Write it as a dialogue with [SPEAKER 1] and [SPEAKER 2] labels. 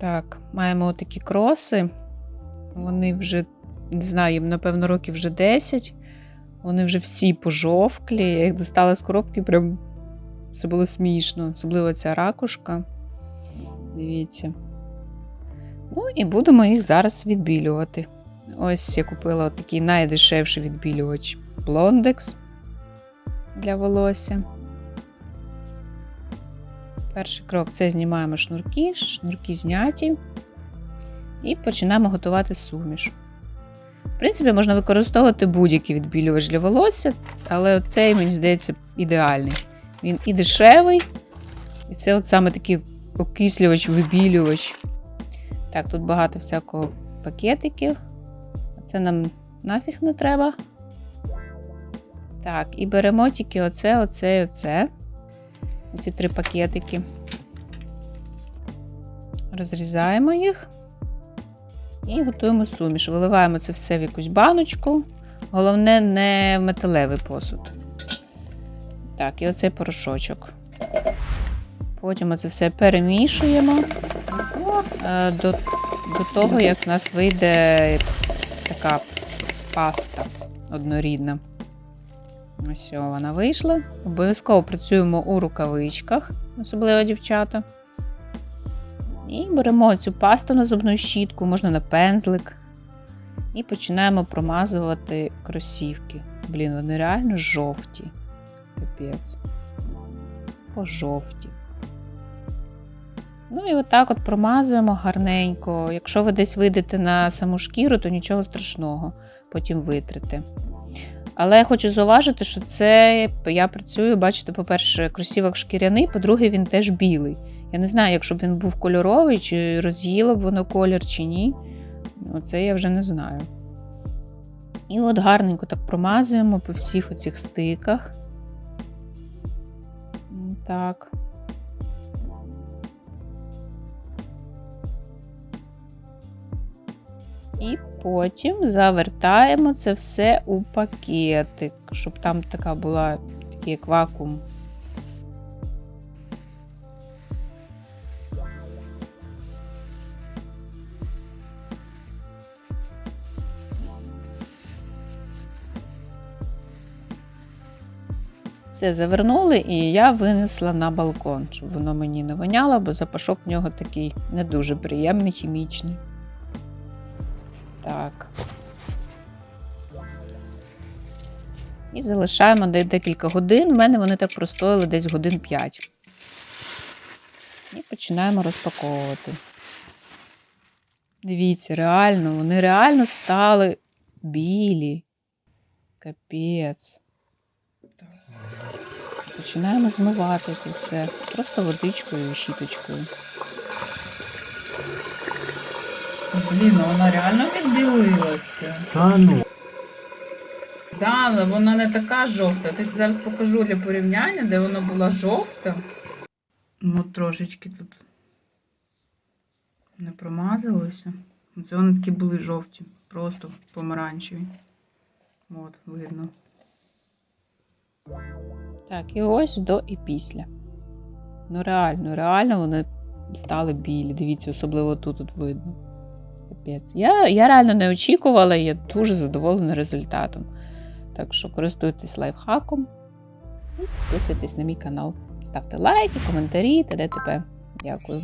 [SPEAKER 1] Так, маємо такі кроси. Вони вже, не знаю, їм, напевно, років вже 10. Вони вже всі пожовклі. Я їх достала з коробки, прям це було смішно. Особливо ця ракушка. Дивіться. Ну і будемо їх зараз відбілювати. Ось я купила такий найдешевший відбілювач Blondex для волосся. Перший крок це знімаємо шнурки, шнурки зняті. І починаємо готувати суміш. В принципі, можна використовувати будь-який відбілювач для волосся, але цей, мені здається, ідеальний. Він і дешевий, і це от саме такий окислювач, вибілювач. Так, тут багато всякого пакетиків. Це нам нафіг не треба. Так, і беремо тільки оце, оце і оце. Ці три пакетики. Розрізаємо їх і готуємо суміш. Виливаємо це все в якусь баночку. Головне, не в металевий посуд. Так, і оцей порошочок. Потім це все перемішуємо е, до, до того, як в нас вийде така паста однорідна. Ось вона вийшла. Обов'язково працюємо у рукавичках, особливо дівчата. І беремо цю пасту на зубну щітку, можна на пензлик. І починаємо промазувати кросівки. Блін, вони реально жовті. Капець. Пожовті. Ну і отак от промазуємо гарненько. Якщо ви десь вийдете на саму шкіру, то нічого страшного, потім витрите. Але я хочу зауважити, що це я працюю, бачите, по-перше, кросівок шкіряний, по-друге, він теж білий. Я не знаю, якщо б він був кольоровий, чи роз'їло б воно колір, чи ні. Оце я вже не знаю. І от гарненько так промазуємо по всіх оцих стиках. Так. І потім завертаємо це все у пакетик, щоб там така була такий як вакуум. Все завернули, і я винесла на балкон, щоб воно мені не воняло, бо запашок в нього такий не дуже приємний, хімічний. Так. І залишаємо де- декілька годин. У мене вони так простояли десь годин 5. І починаємо розпаковувати. Дивіться, реально, вони реально стали білі. Капець. Починаємо змивати це все. Просто водичкою і щіточкою.
[SPEAKER 2] Блін, ну вона реально відбілилася.
[SPEAKER 3] Та ну.
[SPEAKER 2] Да, але вона не така жовта. Я зараз покажу для порівняння, де вона була жовта. Ну, трошечки тут не промазалося. Це вони такі були жовті, просто помаранчеві. От, видно.
[SPEAKER 1] Так, і ось до і після. Ну, реально, реально вони стали білі. Дивіться, особливо тут тут видно. Капець. Я, я реально не очікувала, я дуже задоволена результатом. Так що користуйтесь лайфхаком підписуйтесь на мій канал. Ставте лайки, коментарі та т.д. Дякую.